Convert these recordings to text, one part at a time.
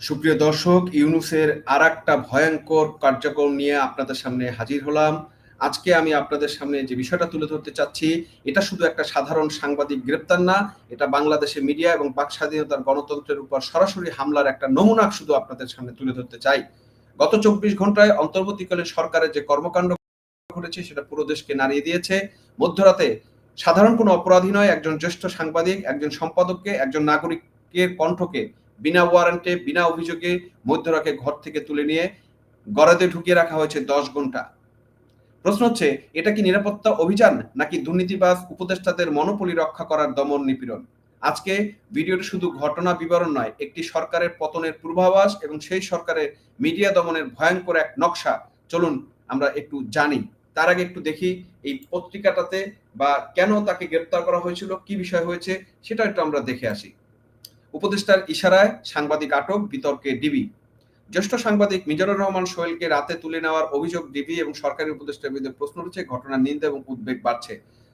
সুপ্রিয় দর্শক, ইউনুসের আর একটা ভয়ঙ্কর কার্যক্রম নিয়ে আপনাদের সামনে হাজির হলাম। আজকে আমি আপনাদের সামনে যে বিষয়টা তুলে ধরতে চাচ্ছি, এটা শুধু একটা সাধারণ সাংবাদিক গ্রেপ্তার না, এটা বাংলাদেশের মিডিয়া এবং বাক স্বাধীনতার গণতন্ত্রের উপর সরাসরি হামলার একটা নমুনা শুধু আপনাদের সামনে তুলে ধরতে চাই। গত চব্বিশ ঘন্টায় অন্তর্বর্তীকালীন সরকারের যে কর্মকাণ্ড ঘটেছে, সেটা পুরো দেশকে নাড়িয়ে দিয়েছে। মধ্যরাতে সাধারণ কোনো অপরাধী নয়, একজন জ্যেষ্ঠ সাংবাদিক, একজন সম্পাদককে, একজন নাগরিকের কণ্ঠকে বিনা ওয়ারেন্টে বিনা অভিযোগে মধ্যরাকে ঘর থেকে তুলে নিয়ে গড়াতে ঢুকিয়ে রাখা হয়েছে দশ ঘণ্টা প্রশ্ন হচ্ছে, এটা কি নিরাপত্তা অভিযান নাকি দুর্নীতিবাজ উপদেষ্টাদের মনোপলি রক্ষা করার দমন নিপীড়ন? আজকে ভিডিওটি শুধু ঘটনা বিবরণ নয়, একটি সরকারের পতনের পূর্বাভাস এবং সেই সরকারের মিডিয়া দমনের ভয়ঙ্কর এক নকশা। চলুন, আমরা একটু জানি। তার আগে একটু দেখি এই পত্রিকাটাতে বা কেন তাকে গ্রেপ্তার করা হয়েছিল, কি বিষয় হয়েছে, সেটা একটু আমরা দেখে আসি। উপদেষ্টার ইশারায় সাংবাদিক আটক বিতর্কে ডিবি। জ্যেষ্ঠ সাংবাদিক মিজানুর রহমান সোহেলকে রাতে তুলে নেওয়ার অভিযোগ ডিবি এবং সরকারি উপদেষ্টার বিরুদ্ধে প্রশ্ন উঠছে ঘটনার নিন্দা এবং উদ্বেগ বাড়ছে।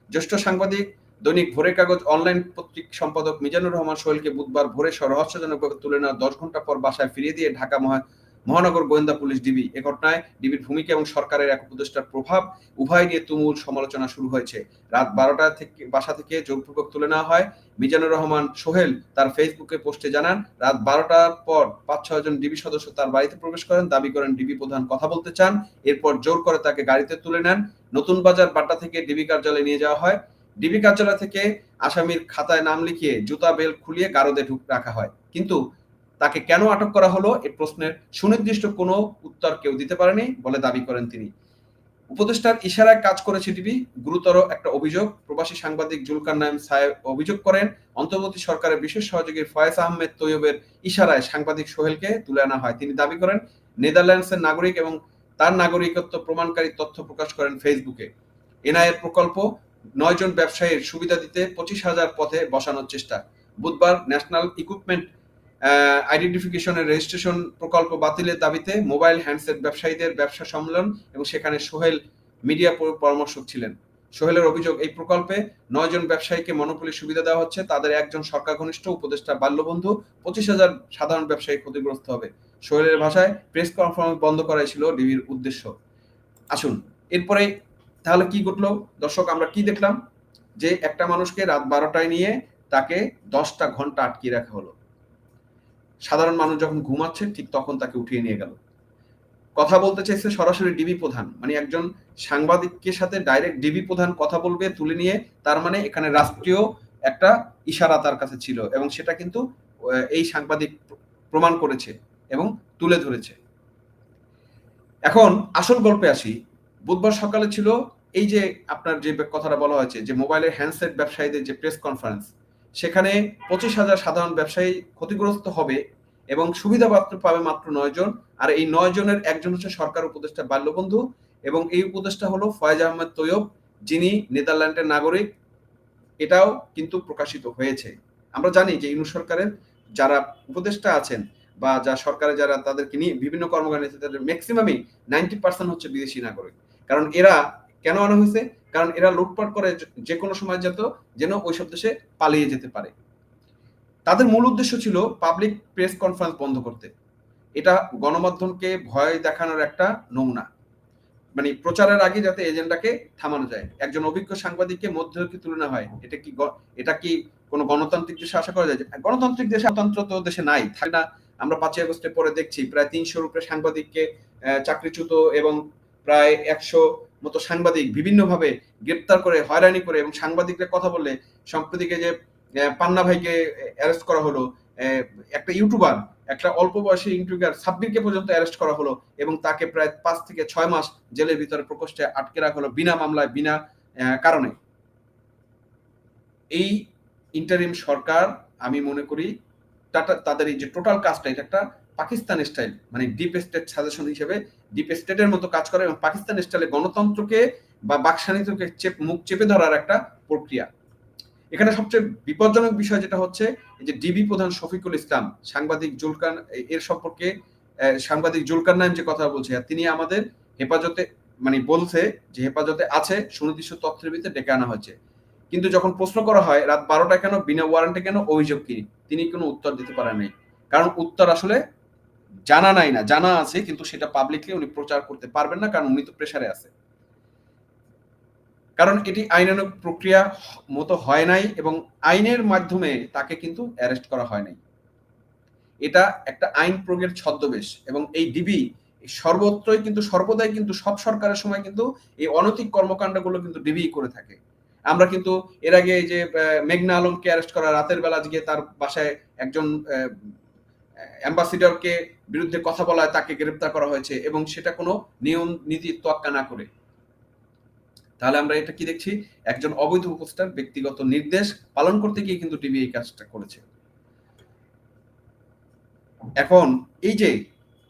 জ্যেষ্ঠ সাংবাদিক, দৈনিক ভোরের কাগজ অনলাইন পত্রিক সম্পাদক মিজানুর রহমান সোহেলকে বুধবার ভোরে রহস্যজনকভাবে তুলে নেওয়ার দশ ঘণ্টা পর বাসায় ফিরিয়ে দিয়ে ঢাকা মহা মহানগর গোয়েন্দা পুলিশ ডিবি। এ ঘটনায় ডিবির ভূমিকা এবং সরকারের এক উপদেষ্টার প্রভাব উভয় নিয়ে তুমুল সমালোচনা শুরু হয়েছে। রাত বারোটা থেকে বাসা থেকে জোরপূর্বক তুলে নেওয়া হয়। মিজানুর রহমান সোহেল তার ফেসবুকে পোস্টে জানান, রাত বারোটার পর পাঁচ ছয় জন ডিবি সদস্য তার বাড়িতে প্রবেশ করেন, দাবি করেন ডিবি প্রধান কথা বলতে চান, এরপর জোর করে তাকে গাড়িতে তুলে নেন। নতুন বাজার বাড্ডা থেকে ডিবি কার্যালয়ে নিয়ে যাওয়া হয়। ডিবি কার্যালয় থেকে আসামির খাতায় নাম লিখিয়ে জুতা বেল খুলিয়ে গারদে ঢুক রাখা হয়। কিন্তু তাকে কেন আটক করা হলো? এই প্রশ্নের সুনির্দিষ্ট কোনো উত্তর কেউ দিতে পারেনি বলে দাবি করেন তিনি। উপদেষ্টার ইশারায় কাজ করেছে টিভি গুরুতর একটা অভিযোগ। প্রবাসী সাংবাদিক জুলকার নাইম সাহেব অভিযোগ করেন, অন্তর্বর্তী সরকারের বিশেষ সহযোগী ফয়েজ আহমেদ তৈয়বের ইশারায় সাংবাদিক সোহেলকে তুলে আনা হয়। তিনি দাবি করেন, নেদারল্যান্ডসের নাগরিক এবং তার নাগরিকত্ব প্রমাণকারী তথ্য প্রকাশ করেন ফেসবুকে। এনআইএর প্রকল্প নয়জন ব্যবসায়ীর সুবিধা দিতে পঁচিশ হাজার পথে বসানোর চেষ্টা। বুধবার ন্যাশনাল ইকুইপমেন্ট আইডেন্টিফিকেশনের রেজিস্ট্রেশন প্রকল্প বাতিলের দাবিতে মোবাইল হ্যান্ডসেট ব্যবসায়ীদের ব্যবসা সম্মেলন এবং সেখানে সোহেল মিডিয়া পরামর্শক ছিলেন। সোহেলের অভিযোগ, এই প্রকল্পে নয় জন ব্যবসায়ীকে মনোপলি সুবিধা দেওয়া হচ্ছে। তাদের একজন সরকার ঘনিষ্ঠ, উপদেষ্টা বাল্যবন্ধু, পঁচিশ হাজার সাধারণ ব্যবসায়ী ক্ষতিগ্রস্ত হবে। সোহেলের ভাষায় প্রেস কনফারেন্স বন্ধ করাই ছিল ডিবির উদ্দেশ্য। আসুন, এরপরে তাহলে কি ঘটলো? দর্শক, আমরা কি দেখলাম? যে একটা মানুষকে রাত বারোটায় নিয়ে তাকে দশটা ঘণ্টা আটকিয়ে রাখা হলো। সাধারণ মানুষ যখন ঘুমাচ্ছে ঠিক তখন তাকে উঠিয়ে নিয়ে গেল। কথা বলতে চাইছে সরাসরি ডিবি প্রধান। মানে একজন সাংবাদিকের সাথে ডাইরেক্ট ডিবি প্রধান কথা বলবে, তুলে নিয়ে, তার মানে এখানে রাষ্ট্রীয় একটা ইশারা তার কাছে ছিল এবং সেটা কিন্তু এই সাংবাদিক প্রমাণ করেছে এবং তুলে ধরেছে। এখন আসল গল্পে আসি। বুধবার সকালে ছিল এই যে আপনার যে কথাটা বলা হয়েছে, যে মোবাইলের হ্যান্ডসেট ব্যবসায়ীদের যে প্রেস কনফারেন্স সেখানে পঁচিশ হাজার সাধারণ ব্যবসায়ী ক্ষতিগ্রস্ত হবে এবং সুবিধা পাবে মাত্র নয় জন। আর এই নয় জনের একজন হচ্ছে সরকার উপদেষ্টা বাল্যবন্ধু এবং এই উপদেষ্টা হলো ফয়েজ আহমেদ তৈয়ব, যিনি নেদারল্যান্ডের নাগরিক। এটাও কিন্তু প্রকাশিত হয়েছে। আমরা জানি যে ইউনু সরকারের যারা উপদেষ্টা আছেন বা যা সরকারে যারা তাদেরকে নিয়ে বিভিন্ন কর্মকাণ্ড তাদের ম্যাক্সিমামই নাইনটি পার্সেন্ট হচ্ছে বিদেশি নাগরিক। কারণ এরা কেন আনা হয়েছে? কারণ এরা লুটপাট করে যে কোনো সময় যেত যেন ওইসব দেশে পালিয়ে যেতে পারে। তাদের মূল উদ্দেশ্য ছিল পাবলিক প্রেস কনফারেন্স বন্ধ করতে। এটা গণমাধ্যমকে ভয় দেখানোর একটা নমুনা। মানে প্রচারের আগে যাতে এজেন্ডাকে থামানো যায়। একজন অভিজ্ঞ সাংবাদিককে মধ্যে তুলনা হয়? এটা কি এটা কি কোনো গণতান্ত্রিক দেশে আশা করা যায়? গণতান্ত্রিক দেশে গণতন্ত্র তো দেশে নাই, থাকে না। আমরা পাঁচই আগস্টের পরে দেখছি প্রায় তিনশোর উপরে সাংবাদিককে চাকরিচ্যুত এবং প্রায় একশো মতো সাংবাদিক বিভিন্নভাবে গ্রেপ্তার করে, হয়রানি করে এবং সাংবাদিকরা কথা বললে সম্প্রতিকে যে পান্না ভাইকে অ্যারেস্ট করা হলো একটা ইউটিউবার, একটা অল্প বয়সী ইউটিউবার সাব্বিরকে পর্যন্ত অ্যারেস্ট করা হলো এবং তাকে প্রায় পাঁচ থেকে ছয় মাস জেলের ভিতরে প্রকোষ্ঠে আটকে রাখা হলো বিনা মামলায়, বিনা কারণে। এই ইন্টারিম সরকার, আমি মনে করি তাদের এই যে টোটাল কাজটা এটা একটা পাকিস্তান স্টাইল মানে ডিপ স্টেট সাজেশন হিসেবে ডিপ স্টেটের মতো কাজ করে এবং পাকিস্তান স্টাইলে গণতন্ত্রকে বা চেপ, মুখ চেপে ধরার একটা প্রক্রিয়া। এখানে সবচেয়ে বিপজ্জনক বিষয় যেটা হচ্ছে যে ডিবি প্রধান শফিকুল ইসলাম, সাংবাদিক জুলকান এর সম্পর্কে সাংবাদিক জুলকার নাম যে কথা বলছে তিনি আমাদের হেফাজতে মানে বলছে যে হেফাজতে আছে, সুনির্দিষ্ট তথ্যের ভিতরে ডেকে আনা হয়েছে। কিন্তু যখন প্রশ্ন করা হয়, রাত বারোটা কেন, বিনা ওয়ারেন্টে কেন অভিযোগ কি তিনি কোনো উত্তর দিতে পারেন নাই। কারণ উত্তর আসলে জানা নাই না, জানা আছে, কিন্তু সেটা পাবলিকলি উনি প্রচার করতে পারবেন না, কারণ উনি তো প্রেসারে আছে। কারণ এটি আইনানুগ প্রক্রিয়া মতো হয় নাই এবং আইনের মাধ্যমে তাকে কিন্তু অ্যারেস্ট করা হয় নাই। এটা একটা আইন প্রয়োগের ছদ্মবেশ এবং এই ডিবি সর্বত্রই কিন্তু, সর্বদাই কিন্তু, সব সরকারের সময় কিন্তু এই অনৈতিক কর্মকাণ্ডগুলো কিন্তু ডিবি করে থাকে। আমরা কিন্তু এর আগে যে মেঘনা আলমকে অ্যারেস্ট করা, রাতের বেলা গিয়ে তার বাসায় একজন অ্যাম্বাসিডরকে বিরুদ্ধে কথা বলায় তাকে গ্রেপ্তার করা হয়েছে এবং সেটা কোনো নিয়ম, নীতি তোয়াক্কা না করে। তাহলে আমরা এটা কি দেখছি? একজন অবৈধ উপস্থার ব্যক্তিগত নির্দেশ পালন করতে গিয়ে কিন্তু টিভি এই কাজটা করেছে। এখন এই যে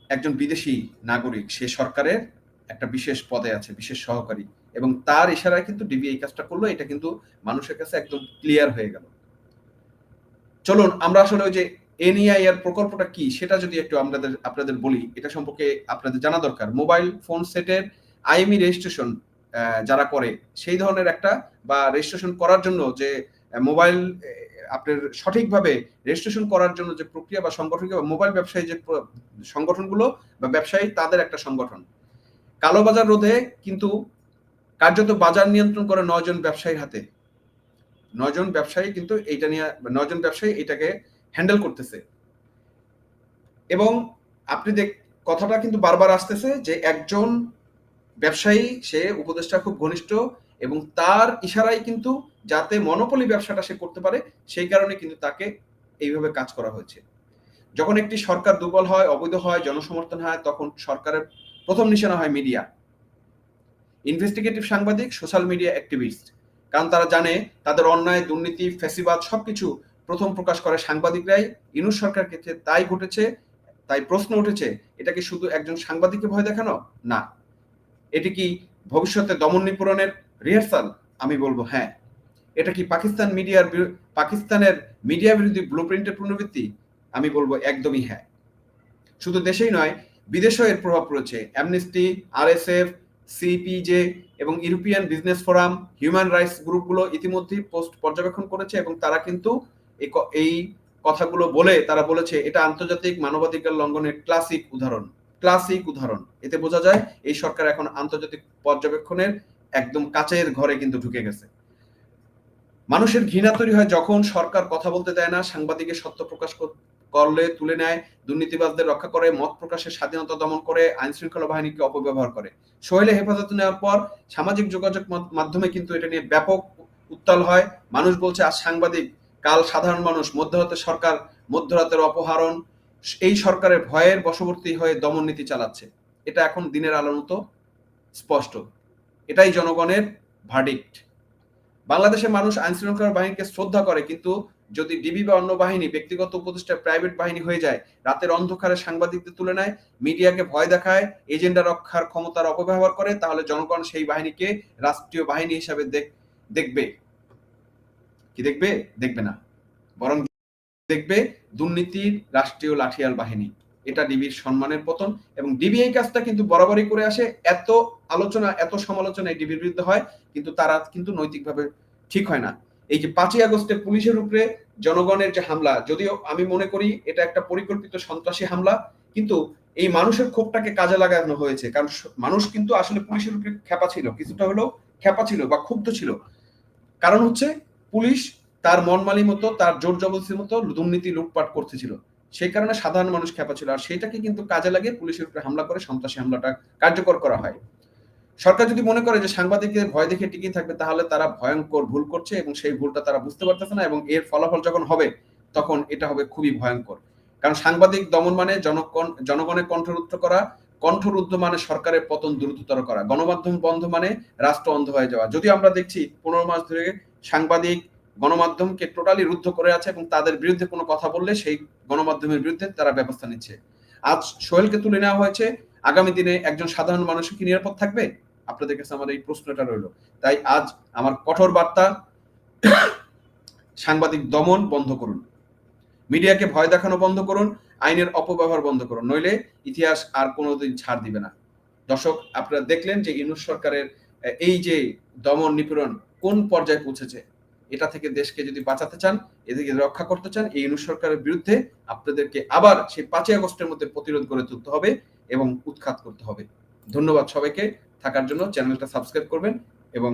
একজন বিদেশি নাগরিক, সে সরকারের একটা বিশেষ পদে আছে, বিশেষ সহকারী, এবং তার ইশারায় কিন্তু ডিবি এই কাজটা করল, এটা কিন্তু মানুষের কাছে একদম ক্লিয়ার হয়ে গেল। চলুন, আমরা আসলে ওই যে এনইআই এর প্রকল্পটা কি? সেটা যদি একটু আপনাদের আপনাদের বলি, এটা সম্পর্কে আপনাদের জানা দরকার। মোবাইল ফোন সেটের আইএমই রেজিস্ট্রেশন যারা করে, সেই ধরনের একটা বা রেজিস্ট্রেশন করার জন্য যে মোবাইল আপনার সঠিকভাবে রেজিস্ট্রেশন করার জন্য যে প্রক্রিয়া বা সংগঠন মোবাইল ব্যবসায়ী যে সংগঠনগুলো বা ব্যবসায়ী, তাদের একটা সংগঠন। কালোবাজার রোধে কিন্তু কার্যত বাজার নিয়ন্ত্রণ করে নয়জন ব্যবসায়ীর হাতে। নয়জন ব্যবসায়ী কিন্তু এইটা নিয়ে, নয়জন ব্যবসায়ী এটাকে হ্যান্ডেল করতেছে। এবং আপনি দেখ, কথাটা কিন্তু বারবার আসতেছে যে একজন ব্যবসায়ী, সে উপদেষ্টা খুব ঘনিষ্ঠ এবং তার ইশারায় কিন্তু যাতে মনোপলি ব্যবসাটা সে করতে পারে, সেই কারণে কিন্তু তাকে এইভাবে কাজ করা হয়েছে। যখন একটি সরকার দুর্বল হয়, অবৈধ হয়, জনসমর্থন হয় তখন সরকারের প্রথম নিশানা হয় মিডিয়া। ইনভেস্টিগেটিভ সাংবাদিক, সোশ্যাল মিডিয়া অ্যাক্টিভিস্ট। কারণ তারা জানে, তাদের অন্যায়, দুর্নীতি ফেসিবাদ সবকিছু প্রথম প্রকাশ করে সাংবাদিকরাই, ইনুস সরকার ক্ষেত্রে তাই ঘটেছে, তাই প্রশ্ন উঠেছে, এটা কি শুধু একজন সাংবাদিককে ভয় দেখানো? না। এটি কি ভবিষ্যতে দমন নিপূরণের রিহার্সাল আমি বলব হ্যাঁ। এটা কি পাকিস্তান মিডিয়ার পাকিস্তানের মিডিয়া বিরোধী ব্লু প্রিন্টের পুনরাবৃত্তি? আমি বলব একদমই হ্যাঁ। শুধু দেশেই নয়, বিদেশেও এর প্রভাব পড়েছে। অ্যামনেস্টি আর এস আরএসএফ সিপিজে এবং European business forum human rights গ্রুপগুলো ইতিমধ্যেই পোস্ট পর্যবেক্ষণ করেছে এবং তারা কিন্তু এই কথাগুলো বলে তারা বলেছে, এটা আন্তর্জাতিক মানবাধিকার লঙ্ঘনের ক্লাসিক উদাহরণ। ক্লাসিক উদাহরণ। এতে বোঝা যায়, এই সরকার এখন আন্তর্জাতিক পর্যবেক্ষণের একদম কাছের ঘরে কিন্তু ঢুকে গেছে। মানুষের ঘৃণা তৈরি হয় যখন সরকার কথা বলতে দেয় না সাংবাদিকের সত্য প্রকাশ করলে তুলে নেয়, দুর্নীতিবাজদের রক্ষা করে, মত প্রকাশের স্বাধীনতা দমন করে আইন শৃঙ্খলা বাহিনীকে অপব্যবহার করে। সোহেলে হেফাজতে নেওয়ার পর সামাজিক যোগাযোগ মাধ্যমে কিন্তু এটা নিয়ে ব্যাপক উত্তাল হয়। মানুষ বলছে, আজ সাংবাদিক কাল সাধারণ মানুষ মধ্যরাতের সরকার, মধ্যরাতের অপহরণ, এই সরকারের ভয়ের বশবর্তী হয়ে দমন নীতি চালাচ্ছে। এটা এখন দিনের আলোর মতো স্পষ্ট। এটাই জনগণের ভার্ডিক্ট বাংলাদেশের মানুষ আইন শৃঙ্খলা বাহিনীকে শ্রদ্ধা করে, কিন্তু যদি ডিবি বা অন্য বাহিনী, ব্যক্তিগত উপদেষ্টা প্রাইভেট বাহিনী হয়ে যায়, রাতের অন্ধকারে সাংবাদিকদের তুলে নেয়, মিডিয়াকে ভয় দেখায়, এজেন্ডা রক্ষার ক্ষমতার অপব্যবহার করে, তাহলে জনগণ সেই বাহিনীকে রাষ্ট্রীয় বাহিনী হিসাবে দেখবে। কি দেখবে? দেখবে না। বরং দেখবে দুর্নীতির রাষ্ট্রীয় লাঠিয়াল বাহিনী। এটা ডিবির সম্মানের পতন এবং ডিবি এই কাজটা কিন্তু বরাবরই করে আসে। এত আলোচনা, এত সমালোচনা ডিবির বিরুদ্ধে হয়, কিন্তু তারা কিন্তু নৈতিকভাবে ঠিক হয় না। এই যে পাঁচই আগস্টে পুলিশের উপরে জনগণের যে হামলা, যদিও আমি মনে করি এটা একটা পরিকল্পিত সন্ত্রাসী হামলা, কিন্তু এই মানুষের ক্ষোভটাকে কাজে লাগানো হয়েছে। কারণ মানুষ কিন্তু আসলে পুলিশের উপরে খ্যাপা ছিল, কিছুটা হলেও খ্যাপা ছিল বা ক্ষুব্ধ ছিল। কারণ হচ্ছে পুলিশ তার মনমালি মতো, তার জোর জবরদস্তির মতো দুর্নীতি লুটপাট করতেছিল। সেই কারণে সাধারণ মানুষ খেপা ছিল। আর সেটাকে কিন্তু কাজে লাগে পুলিশের উপরে হামলা করে সন্ত্রাসী হামলাটা কার্যকর করা হয়। সরকার যদি মনে করে যে সাংবাদিকদের ভয় দেখে টিকে থাকবে, তাহলে তারা ভয়ঙ্কর ভুল করছে এবং সেই ভুলটা তারা বুঝতে পারতেছে না এবং এর ফলাফল যখন হবে, তখন এটা হবে খুবই ভয়ঙ্কর। কারণ সাংবাদিক দমন মানে জনগণ, জনগণের কণ্ঠরুদ্ধ করা, কণ্ঠরুদ্ধ মানে সরকারের পতন দ্রুততর করা। গণমাধ্যম বন্ধ মানে রাষ্ট্র অন্ধ হয়ে যাওয়া। যদি আমরা দেখছি, পনেরো মাস ধরে সাংবাদিক গণমাধ্যমকে টোটালি রুদ্ধ করে আছে এবং তাদের বিরুদ্ধে কোনো কথা বললে সেই গণমাধ্যমের বিরুদ্ধে তারা ব্যবস্থা নিচ্ছে। আজ সোহেলকে তুলে নেওয়া হয়েছে, আগামী দিনে একজন সাধারণ মানুষ কি নিরাপদ থাকবে? আপনাদের কাছে আমার এই প্রশ্নটা রইল। তাই আজ আমার কঠোর বার্তা, সাংবাদিক দমন বন্ধ করুন। মিডিয়াকে ভয় দেখানো বন্ধ করুন, আইনের অপব্যবহার বন্ধ করুন, নইলে ইতিহাস আর কোনোদিন ছাড় দিবে না। দর্শক, আপনারা দেখলেন যে ইউনুস সরকারের এই যে দমন নিপীড়ন কোন পর্যায়ে পৌঁছেছে? এটা থেকে দেশকে যদি বাঁচাতে চান এদিকে রক্ষা করতে চান, এই ইউনুস সরকারের বিরুদ্ধে আপনাদেরকে আবার সেই পাঁচই আগস্টের মধ্যে প্রতিরোধ গড়ে তুলতে হবে এবং উৎখাত করতে হবে। ধন্যবাদ সবাইকে। থাকার জন্য চ্যানেলটা সাবস্ক্রাইব করবেন এবং